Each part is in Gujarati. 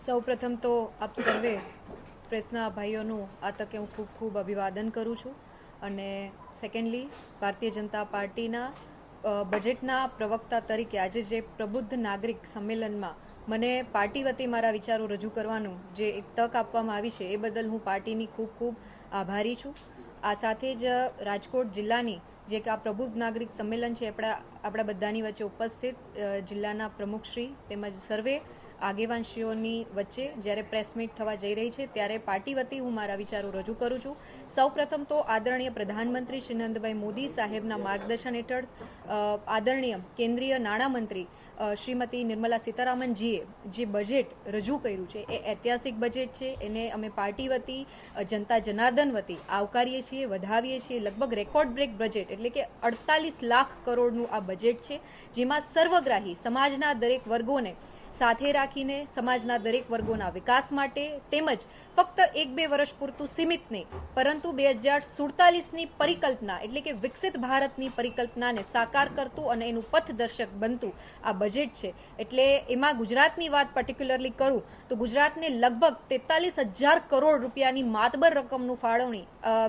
સૌપ્રથમ તો આપ સર્વે પ્રેસના ભાઈઓનું આ તકે હું ખૂબ ખૂબ અભિવાદન કરું છું અને સેકન્ડલી ભારતીય જનતા પાર્ટીના બજેટના પ્રવક્તા તરીકે આજે જે પ્રબુદ્ધ નાગરિક સંમેલનમાં મને પાર્ટી વતી મારા વિચારો રજૂ કરવાનું જે એક તક આપવામાં આવી છે એ બદલ હું પાર્ટીની ખૂબ ખૂબ આભારી છું. આ સાથે જ રાજકોટ જિલ્લાની જે કે આ પ્રબુદ્ધ નાગરિક સંમેલન છે આપણા આપણા બધાની વચ્ચે ઉપસ્થિત જિલ્લાના પ્રમુખશ્રી તેમજ સર્વે આગેવાનશ્રીઓની વચ્ચે જ્યારે પ્રેસ મીટ થવા જઈ રહી છે ત્યારે પાર્ટી વતી હું મારા વિચારો રજૂ કરું છું. સૌપ્રથમ તો આદરણીય પ્રધાનમંત્રી શ્રી નંદભાઈ મોદી સાહેબના માર્ગદર્શન હેઠળ આદરણીય કેન્દ્રીય નાણામંત્રી શ્રીમતી નિર્મલા સીતારામનજીએ જે બજેટ રજૂ કર્યું છે એ ઐતિહાસિક બજેટ છે. એને અમે પાર્ટી વતી જનતા જનાર્દન વતી આવકારીએ છીએ, વધાવીએ છીએ. લગભગ રેકોર્ડ બ્રેક બજેટ એટલે કે અડતાલીસ લાખ કરોડનું આ બજેટ છે જેમાં સર્વગ્રાહી સમાજના દરેક વર્ગોને સાથે રાખીને સમાજના દરેક વર્ગોના વિકાસ માટે તેમજ ફક્ત એક બે વર્ષ પૂરતું સીમિત નહીં, પરંતુ બે હજાર સુડતાલીસની પરિકલ્પના એટલે કે વિકસિત ભારતની પરિકલ્પનાને સાકાર કરતું અને એનું પથદર્શક બનતું આ બજેટ છે. એટલે એમાં ગુજરાતની વાત પર્ટિક્યુલરલી કરું, તો ગુજરાતને લગભગ તેતાલીસ હજાર કરોડ રૂપિયાની માતબર રકમનું ફાળવણી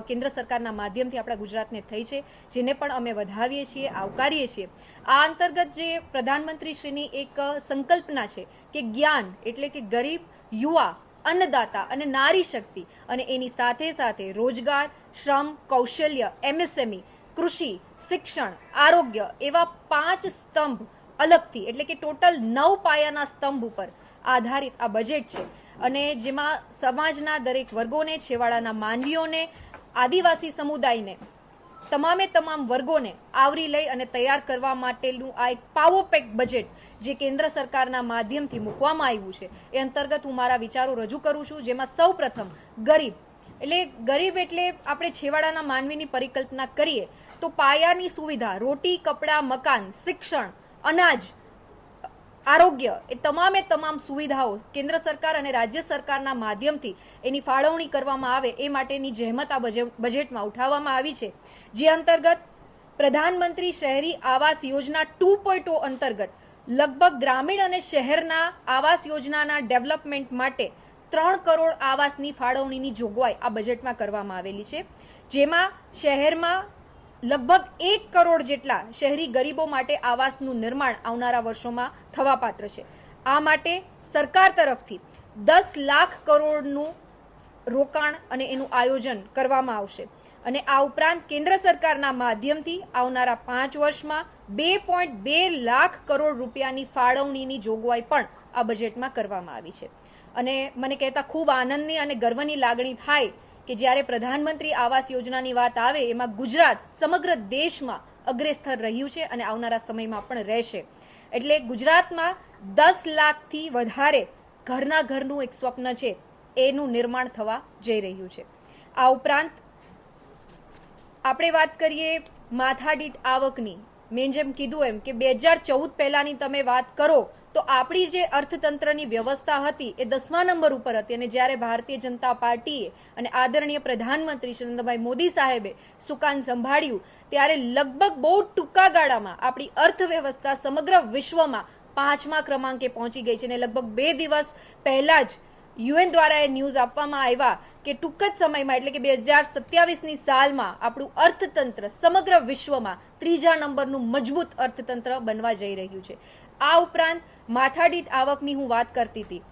કેન્દ્ર સરકારના માધ્યમથી આપણા ગુજરાતને થઈ છે, જેને પણ અમે વધાવીએ છીએ, આવકારીએ છીએ. આ અંતર્ગત જે પ્રધાનમંત્રીશ્રીની એક સંકલ્પના છે કે જ્ઞાન એટલે કે ગરીબ, યુવા, અન્નદાતા અને નારી શક્તિ. અને એની સાથે સાથે રોજગાર, શ્રમ, કૌશલ્ય, એમએસએમઈ, કૃષિ, શિક્ષણ, આરોગ્ય એવા પાંચ સ્તંભ અલગથી એટલે કે ટોટલ નવ પાયાના સ્તંભ ઉપર આધારિત આ બજેટ છે. અને જેમાં સમાજના દરેક વર્ગોને, છેવાડાના માનવીઓને, આદિવાસી સમુદાયને તમામે તમામ વર્ગોને આવરી લઈ અને તૈયાર કરવા માટેનું આ એક પાવોપેક બજેટ જે કેન્દ્ર સરકારના માધ્યમથી મૂકવામાં આવ્યું છે. એ અંતર્ગત હું મારા વિચારો રજૂ કરું છું, જેમાં સૌ ગરીબ, એટલે ગરીબ એટલે આપણે છેવાડાના માનવીની પરિકલ્પના કરીએ, તો પાયાની સુવિધા, રોટી, કપડાં, મકાન, શિક્ષણ, અનાજ આરોગ્ય એ તમામે તમામ સુવિધાઓ કેન્દ્ર સરકાર અને રાજ્ય સરકારના માધ્યમથી એની ફાળવણી કરવામાં આવે એ માટેની જહેમત આ બજે- બજેટમાં ઉઠાવવામાં આવી છે. જે અંતર્ગત પ્રધાનમંત્રી શહેરી આવાસ યોજના ટુ પોઈન્ટ અંતર્ગત લગભગ ગ્રામીણ અને શહેરના આવાસ યોજનાના ડેવલપમેન્ટ માટે ત્રણ કરોડ આવાસની ફાળવણીની જોગવાઈ આ બજેટમાં કરવામાં આવેલી છે. જેમાં શહેરમાં લગભગ એક કરોડ જેટલા શહેરી ગરીબો માટે આવાસનું નિર્માણ આવનારા વર્ષોમાં થવા પાત્ર છે. આ માટે સરકાર તરફથી દસ લાખ કરોડનું રોકાણ અને એનું આયોજન કરવામાં આવશે. અને આ ઉપરાંત કેન્દ્ર સરકારના માધ્યમથી આવનારા પાંચ વર્ષમાં બે પોઈન્ટ બે લાખ કરોડ રૂપિયાની ફાળવણીની જોગવાઈ પણ આ બજેટમાં કરવામાં આવી છે. અને મને કહેતા ખૂબ આનંદની અને ગર્વની લાગણી થાય કે જ્યારે પ્રધાનમંત્રી આવાસ યોજનાની વાત આવે, એમાં ગુજરાત સમગ્ર દેશમાં અગ્રેસ્થર રહ્યું છે અને આવનારા સમયમાં પણ રહેશે. એટલે ગુજરાતમાં દસ લાખથી વધારે ઘરના ઘરનું એક સ્વપ્ન છે, એનું નિર્માણ થવા જઈ રહ્યું છે. આ ઉપરાંત, આપણે વાત કરીએ માથાદીઠ આવકની. મેં જેમ કીધું એમ કે બે હજાર ચૌદ પહેલાની તમે વાત કરો, તો આપણી જે અર્થતંત્રની વ્યવસ્થા હતી એ દસમા નંબર ઉપર હતી. અને જ્યારે ભારતીય જનતા પાર્ટીએ અને આદરણીય પ્રધાનમંત્રી શ્રી નરેન્દ્રભાઈ મોદી સાહેબે સુકાન સંભાળ્યું, ત્યારે લગભગ બહુ ટૂંકા ગાળામાં આપણી અર્થવ્યવસ્થા સમગ્ર વિશ્વમાં પાંચમા ક્રમાંકે પહોંચી ગઈ છે. અને લગભગ બે દિવસ પહેલા જ યુએન દ્વારા એ ન્યૂઝ આપવામાં આવ્યા કે ટૂંક જ સમયમાં, એટલે કે બે હજાર સત્યાવીસની સાલમાં આપણું અર્થતંત્ર, સમગ્ર વિશ્વમાં ત્રીજા નંબરનું મજબૂત અર્થતંત્ર બનવા જઈ રહ્યું છે. આ ઉપરાંત માથાદીઠ આવકની હું વાત કરતી હતી.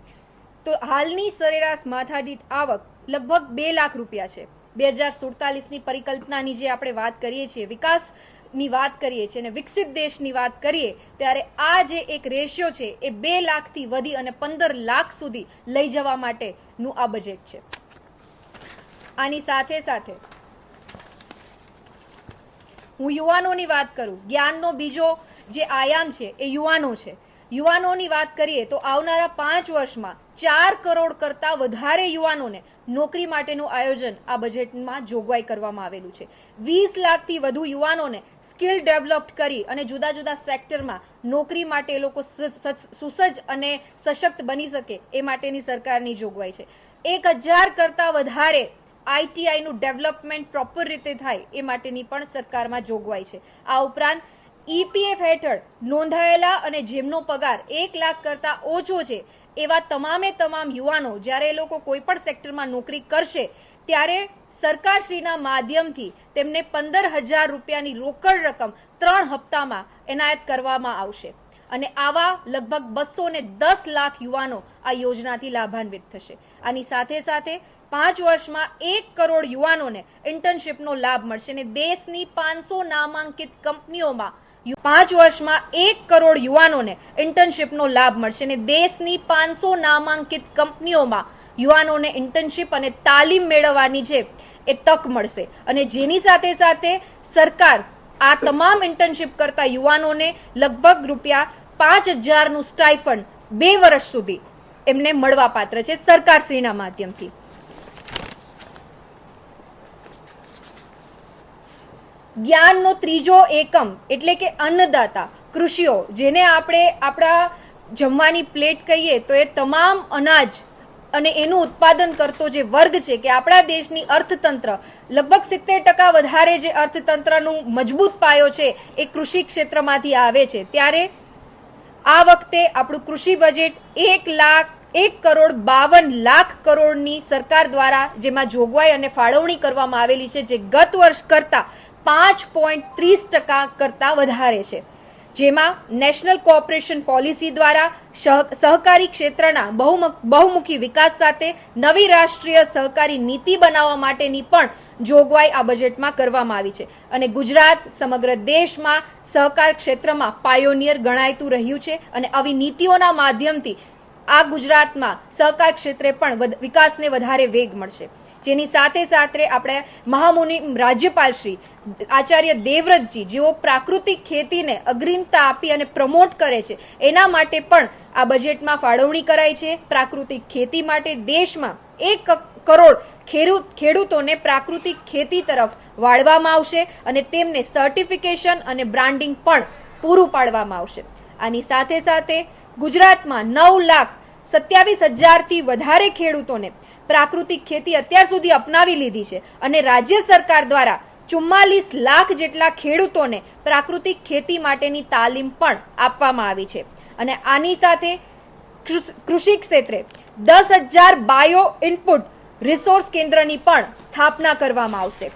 તો હાલની સરેરાશ માથાદીઠ આવક લગભગ બે લાખ રૂપિયા છે. બે હજાર સુડતાલીસની પરિકલ્પનાની જે આપણે વાત કરીએ છીએ, વિકાસની વાત કરીએ છીએ અને વિકસિત દેશની વાત કરીએ, ત્યારે આ જે એક રેશિયો છે, એ બે લાખથી વધી અને પંદર લાખ સુધી લઈ જવા માટેનું આ બજેટ છે. આની સાથે સાથે હું યુવાનોની વાત કરું. જ્ઞાનનો બીજો જે આયામ છે એ યુવાનો છે. યુવાનોની વાત કરીએ તો આવનારા પાંચ વર્ષમાં ચાર કરોડ કરતાં વધારે યુવાનોને નોકરી માટેનું આયોજન આ બજેટમાં જોગવાઈ કરવામાં આવેલું છે. વીસ લાખથી વધુ યુવાનોને સ્કિલ ડેવલપ્ડ કરી અને જુદા જુદા સેક્ટરમાં નોકરી માટે એ લોકો સુસજ્જ અને સશક્ત બની શકે એ માટેની સરકારની જોગવાઈ છે. એક હજાર કરતાં વધારે આઈટીઆઈનું ડેવલપમેન્ટ પ્રોપર રીતે થાય એ માટેની પણ સરકારમાં જોગવાઈ છે. આ ઉપરાંત ઈપીએફ હેઠળ નોંધાયેલા અને જેમનો પગાર એક લાખ કરતાં ઓછો છે, એવા તમામે તમામ યુવાનો જ્યારે એ લોકો કોઈ પણ સેક્ટરમાં નોકરી કરશે, ત્યારે સરકારશ્રીના માધ્યમથી તેમને પંદર હજાર રૂપિયાની રોકડ રકમ ત્રણ હપ્તામાં એનાયત કરવામાં આવશે. અને આવા લગભગ બસો દસ લાખ યુવાનો આ યોજનાથી લાભાન્વિત થશે. આની સાથે સાથે પાંચ વર્ષમાં એક કરોડ યુવાનોને ઇન્ટર્નશીપનો લાભ મળશે અને દેશની પાંચસો નામાંકિત કંપનીઓમાં પાંચ વર્ષમાં એક કરોડ યુવાનોને ઇન્ટર્નશીપનો લાભ મળશે અને દેશની પાંચસો નામાંકિત કંપનીઓમાં યુવાનોને ઇન્ટર્નશીપ અને તાલીમ મેળવવાની છે એ તક મળશે. અને જેની સાથે સાથે સરકાર આ તમામ ઇન્ટર્નશીપ કરતા યુવાનોને લગભગ રૂપિયા પાંચ હજારનું સ્ટાઇફંડ બે વર્ષ સુધી એમને મળવાપાત્ર છે સરકારશ્રીના માધ્યમથી. જ્ઞાનનો ત્રીજો એકમ એટલે કે અન્નદાતા, કૃષિઓ, જેને આપણે આપણા જમવાની પ્લેટ કહીએ તો એ તમામ અનાજ અને એનું ઉત્પાદન કરતો જે વર્ગ છે કે આપણા દેશની અર્થતંત્ર, લગભગ સિત્તેર ટકા વધારે જે અર્થતંત્રનું મજબૂત પાયો છે એ કૃષિ ક્ષેત્રમાંથી આવે છે. ત્યારે આ વખતે આપણું કૃષિ બજેટ એક લાખ, એક કરોડ બાવન લાખ કરોડની સરકાર દ્વારા જેમાં જોગવાઈ અને ફાળવણી કરવામાં આવેલી છે, જે ગત વર્ષ કરતાં પાંચ પોઈન્ટ ત્રીસ ટકા કરતાં વધારે છે. જેમાં નેશનલ કોઓપરેશન પોલિસી દ્વારા સહકારી ક્ષેત્રના બહુમુખ- વિકાસ સાથે નવી રાષ્ટ્રીય સહકારી નીતિ બનાવવા માટેની પણ જોગવાઈ આ બજેટમાં કરવામાં આવી છે. અને ગુજરાત સમગ્ર દેશમાં સહકાર ક્ષેત્રમાં પાયોનિયર ગણાયતું રહ્યું છે અને આવી નીતિઓના માધ્યમથી આ ગુજરાતમાં સહકાર ક્ષેત્રે પણ વિકાસને વધારે વેગ મળશે. જેની સાથે સાથે આપણે મહામુનિ રાજ્યપાલ શ્રી આચાર્ય દેવવ્રતજી જેઓ પ્રાકૃતિક ખેતીને અગ્રીમતા આપી અને પ્રમોટ કરે છે, એના માટે પણ આ બજેટમાં ફાળવણી કરાઈ છે. પ્રાકૃતિક ખેતી માટે દેશમાં એક કરોડ ખેડૂત ખેડૂતોને પ્રાકૃતિક ખેતી તરફ વાળવામાં આવશે અને તેમને સર્ટિફિકેશન અને બ્રાન્ડિંગ પણ પૂરું પાડવામાં આવશે. આની સાથે સાથે ગુજરાતમાં નવ લાખ સત્યાવીસ હજારથી વધારે ખેડૂતોને પ્રાકૃતિક ખેતી અત્યાર સુધી અપનાવી લીધી છે અને રાજ્ય સરકાર દ્વારા ચુમ્માલીસ લાખ જેટલા ખેડૂતોને પ્રાકૃતિક ખેતી માટેની તાલીમ પણ આપવામાં આવી છે. અને આની સાથે કૃષિ ક્ષેત્રે દસ હજાર બાયો ઇનપુટ રિસોર્સ કેન્દ્રની પણ સ્થાપના કરવામાં આવશે.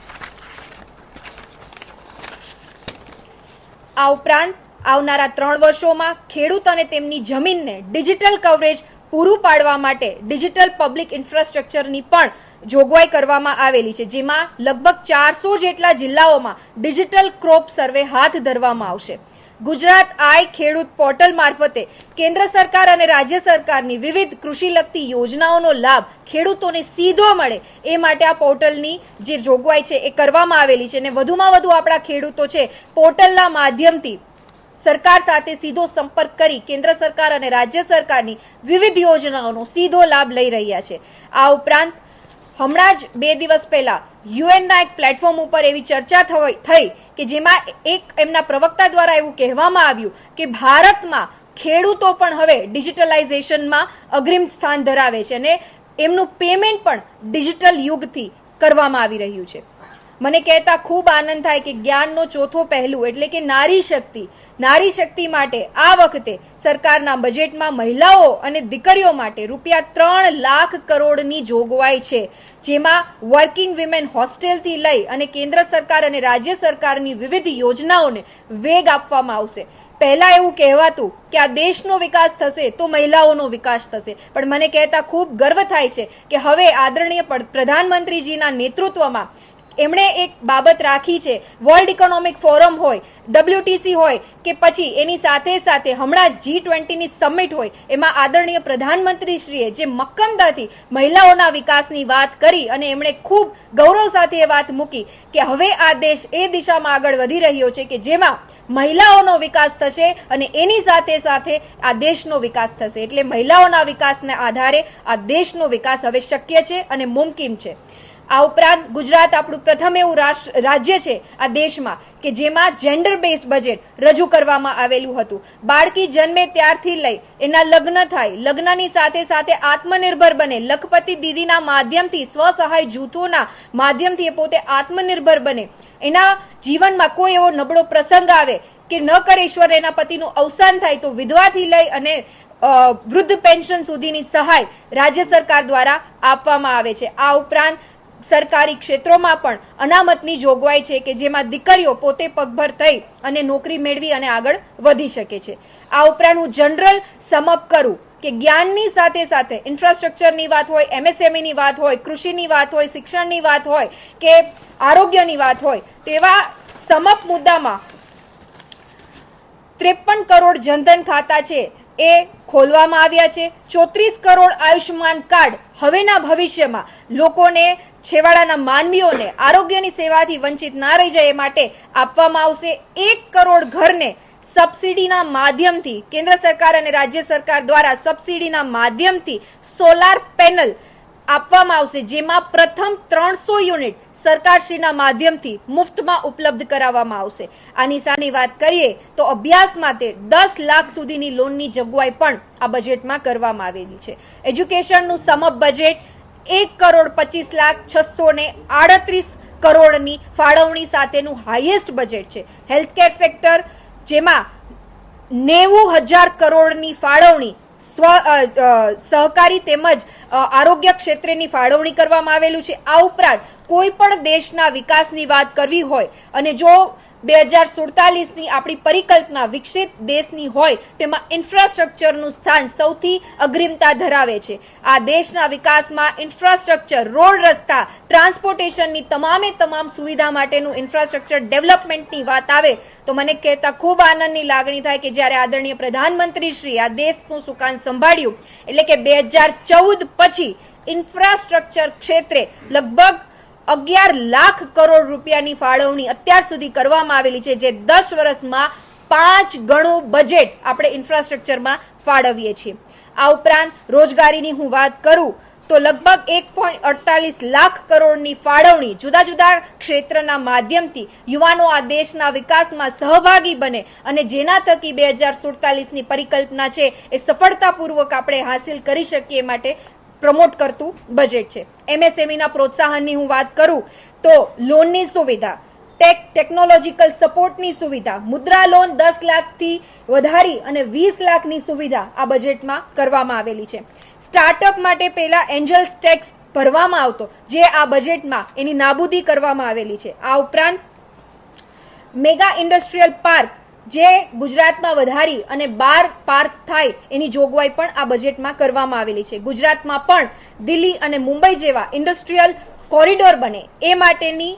આ ઉપરાંત આવનારા ત્રણ વર્ષોમાં ખેડૂત અને તેમની જમીનને ડિજિટલ કવરેજ પૂરું પાડવા માટે ડિજિટલ પબ્લિક ઇન્ફ્રાસ્ટ્રક્ચરની પણ જોગવાઈ કરવામાં આવેલી છે, જેમાં લગભગ ચારસો જેટલા જિલ્લાઓમાં ડિજિટલ ક્રોપ સર્વે હાથ ધરવામાં આવશે. ગુજરાત આય ખેડૂત પોર્ટલ મારફતે કેન્દ્ર સરકાર અને રાજ્ય સરકારની વિવિધ કૃષિ લગતી યોજનાઓનો લાભ ખેડૂતોને સીધો મળે એ માટે આ પોર્ટલની જે જોગવાઈ છે એ કરવામાં આવેલી છે અને વધુમાં વધુ આપણા ખેડૂતો છે પોર્ટલના માધ્યમથી સરકાર સાથે સીધો સંપર્ક કરી કેન્દ્ર સરકાર અને રાજ્ય સરકારની વિવિધ યોજનાઓનો સીધો લાભ લઈ રહ્યા છે. આ ઉપરાંત, હમણાં જ બે દિવસ પહેલા યુએનના એક પ્લેટફોર્મ ઉપર એવી ચર્ચા થઈ કે જેમાં એક એમના પ્રવક્તા દ્વારા એવું કહેવામાં આવ્યું કે ભારતમાં ખેડૂતો પણ હવે ડિજિટલાઇઝેશનમાં અગ્રિમ સ્થાન ધરાવે છે અને એમનું પેમેન્ટ પણ ડિજિટલ યુગથી કરવામાં આવી રહ્યું છે. મને કહેતા ખૂબ આનંદ થાય કે જ્ઞાનનો ચોથો પહેલું એટલે કે નારી શક્તિ. નારી શક્તિ માટે આ વખતે સરકારના બજેટમાં મહિલાઓ અને દીકરીઓ માટે રૂપિયા ત્રણ લાખ કરોડની જોગવાઈ છે. જેમાં વર્કિંગ વિમેન હોસ્ટેલથી લઈ અને કેન્દ્ર સરકાર અને રાજ્ય સરકારની વિવિધ યોજનાઓને વેગ આપવામાં આવશે. પહેલા એવું કહેવાતું કે આ દેશનો વિકાસ થશે તો મહિલાઓનો વિકાસ થશે. પણ મને કહેતા ખૂબ ગર્વ થાય છે કે હવે આદરણીય પ્રધાનમંત્રીજીના નેતૃત્વમાં એમણે એક બાબત રાખી છે. વર્લ્ડ ઇકોનોમિક ફોરમ હોય ડબ્લ્યુટીસી હોય કે પછી એની સાથે સાથે હમણાં જી ટ્વેન્ટીની સમિટ હોય, એમાં આદરણીય પ્રધાનમંત્રીશ્રીએ જે મક્કમતાથી મહિલાઓના વિકાસની વાત કરી અને એમણે ખૂબ ગૌરવ સાથે એ વાત મૂકી કે હવે આ દેશ એ દિશામાં આગળ વધી રહ્યો છે કે જેમાં મહિલાઓનો વિકાસ થશે અને એની સાથે સાથે આ દેશનો વિકાસ થશે. એટલે મહિલાઓના વિકાસના આધારે આ દેશનો વિકાસ હવે શક્ય છે અને મુમકિન છે. આ ઉપરાંત ગુજરાત આપણું પ્રથમ એવું રાષ્ટ્ર, રાજ્ય છે આ દેશમાં કે જેમાં જેન્ડર બેઝડ બજેટ રજૂ કરવામાં આવેલું હતું. બાળકી જન્મે ત્યારથી લઈ એના લગ્ન થાય, લગ્નની સાથે સાથે આત્મનિર્ભર બને. લખપતિ દીદીના માધ્યમથી સ્વસહાય જૂથોના માધ્યમથી એ પોતે આત્મનિર્ભર બને. એના જીવનમાં કોઈ એવો નબળો પ્રસંગ આવે કે ન કરે ઈશ્વર, એના પતિનું અવસાન થાય તો વિધવાથી લઈ અને વૃદ્ધ પેન્શન સુધીની સહાય રાજ્ય સરકાર દ્વારા આપવામાં આવે છે. આ ઉપરાંત સરકારી ક્ષેત્રોમાં પણ અનામતની જોગવાઈ છે કે જેમાં દીકરીઓ પોતે પગભર થઈ અને નોકરી મેળવી અને આગળ વધી શકે છે. આ ઉપરાંત હું જનરલ સમઅપ કરું કે જ્ઞાનની સાથે સાથે ઇન્ફ્રાસ્ટ્રક્ચરની વાત હોય એમએસએમઈની વાત હોય, કૃષિની વાત હોય, શિક્ષણની વાત હોય કે આરોગ્યની વાત હોય તો એવા સમઅપ મુદ્દામાં ત્રેપન કરોડ જનધન ખાતા છે એ ખોલવામાં આવ્યા છે. ચોત્રીસ કરોડ આયુષ્યમાન કાર્ડ હવેના ભવિષ્યમાં. લોકોને, છેવાડાના માનવીઓને આરોગ્યની સેવાથી વંચિત ના રહી જાય એ માટે આપવામાં આવશે એક કરોડ ઘરને સબસિડીના માધ્યમથી. કેન્દ્ર સરકાર અને રાજ્ય સરકાર દ્વારા સબસિડીના માધ્યમથી સોલાર પેનલ આપવામાં આવશે, જેમાં પ્રથમ ત્રણસો યુનિટ સરકારશ્રીના માધ્યમથી મુફ્તમાં ઉપલબ્ધ કરાવવામાં આવશે. આની નિશાની વાત કરીએ તો અભ્યાસ માટે દસ લાખ સુધીની લોનની જોગવાઈ પણ આ બજેટમાં કરવામાં આવેલી છે. એજ્યુકેશનનું સમપ બજેટ એક કરોડ પચીસ લાખ છસો ને આડત્રીસ કરોડની ફાળવણી સાથેનું હાઈએસ્ટ બજેટ છે. હેલ્થકેર સેક્ટર, જેમાં નેવું હજાર કરોડની ફાળવણી સ્વ સહકારી તેમજ આરોગ્ય ક્ષેત્રેની ફાળવણી કરવામાં આવેલું છે. આ ઉપરાંત કોઈ પણ દેશના વિકાસની વાત કરવી હોય અને જો બે હજાર સુડતાલીસની આપણી પરિકલ્પના વિકસિત દેશની હોય તેમાં ઇન્ફ્રાસ્ટ્રક્ચરનું સ્થાન સૌથી અગ્રિમતા ધરાવે છે. આ દેશના વિકાસમાં ઇન્ફ્રાસ્ટ્રક્ચર, રોડ રસ્તા, ટ્રાન્સપોર્ટેશનની તમામે તમામ સુવિધા માટેનું ઇન્ફ્રાસ્ટ્રક્ચર ડેવલપમેન્ટની વાત આવે તો મને કહેતા ખૂબ આનંદની લાગણી થાય કે જ્યારે આદરણીય પ્રધાનમંત્રી શ્રી આ દેશનું સુકાન સંભાળ્યું, એટલે કે બે હજાર ચૌદ પછી ઇન્ફ્રાસ્ટ્રક્ચર ક્ષેત્રે લગભગ અગિયાર લાખ કરોડ રૂપિયાની ફાળવણી અત્યાર સુધી કરવામાં આવેલી છે, જે દસ વર્ષમાં પાંચ ગણું બજેટ આપણે ઇન્ફ્રાસ્ટ્રક્ચરમાં ફાળવીએ છીએ. આ ઉપરાંત રોજગારીની હું વાત કરું, તો લગભગ એક પોઈન્ટ અડતાલીસ લાખ કરોડની ફાળવણી જુદા જુદા ક્ષેત્રના માધ્યમથી યુવાનો આ દેશના વિકાસમાં સહભાગી બને અને જેના થકી બે હજાર સુડતાલીસની પરિકલ્પના છે, એ સફળતાપૂર્વક આપણે હાંસિલ કરી શકીએ માટે પ્રમોટ કરતું બજેટ છે. એમએસએમઈના પ્રોત્સાહનની હું વાત કરું તો લોનની સુવિધા ટેક ટેકનોલોજીકલ સપોર્ટની સુવિધા, મુદ્રા લોન દસ લાખથી વધારી અને વીસ લાખની સુવિધા આ બજેટમાં કરવામાં આવેલી છે. સ્ટાર્ટઅપ માટે પહેલા એન્જલ્સ ટેક્સ ભરવામાં આવતો, જે આ બજેટમાં એની નાબૂદી કરવામાં આવેલી છે. આ ઉપરાંત મેગા ઇન્ડસ્ટ્રીયલ પાર્ક જે ગુજરાતમાં વધારી અને બાર પાર્ક થાય એની જોગવાઈ પણ આ બજેટમાં કરવામાં આવેલી છે. ગુજરાતમાં પણ દિલ્હી અને મુંબઈ જેવા ઇન્ડસ્ટ્રીયલ કોરિડોર બને એ માટેની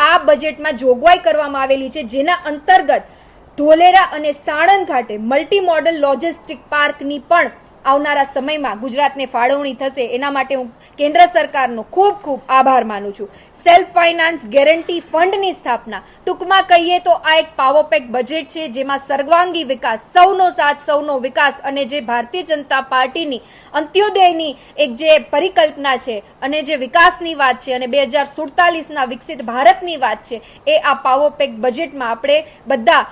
આ બજેટમાં જોગવાઈ કરવામાં આવેલી છે, જેના અંતર્ગત ધોલેરા અને સાણંદ ખાતે મલ્ટી મોડલ લોજિસ્ટિક પાર્કની પણ આવનારા સમયમાં ગુજરાતને ફાળવણી થશે. એના માટે હું કેન્દ્ર સરકારનો ખૂબ ખૂબ આભાર માનું છું. સેલ્ફ ફાઇનાન્સ ગેરંટી ફંડની સ્થાપના. ટૂંકમાં કહીએ તો આ એક પાવોપેક બજેટ છે, જેમાં સર્વાંગી વિકાસ, સૌનો સાથ, સૌનો વિકાસ અને જે ભારતીય જનતા પાર્ટીની અંત્યોદયની એક જે પરિકલ્પના છે અને જે વિકાસની વાત છે અને બે હજાર સુડતાલીસના વિકસિત ભારતની વાત છે, એ આ પાવોપેક બજેટમાં આપણે બધા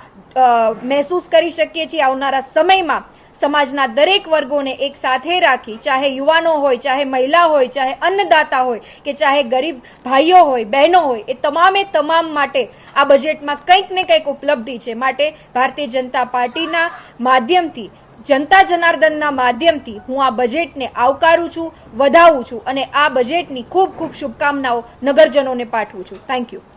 મહેસૂસ કરી શકીએ છીએ. આવનારા સમયમાં સમાજના દરેક વર્ગોને એક સાથે રાખી, ચાહે યુવાનો હોય, ચાહે મહિલા હોય, ચાહે અન્નદાતા હોય, કે ચાહે ગરીબ ભાઈઓ હોય, બહેનો હોય, એ તમામે તમામ માટે આ બજેટમાં કંઈક ને કંઈક ઉપલબ્ધિ છે. માટે ભારતીય જનતા પાર્ટીના માધ્યમથી, જનતા જનાર્દનના માધ્યમથી હું આ બજેટને આવકારું છું, વધાવું છું અને આ બજેટની ખૂબ ખૂબ શુભકામનાઓ નગરજનોને પાઠવું છું. Thank you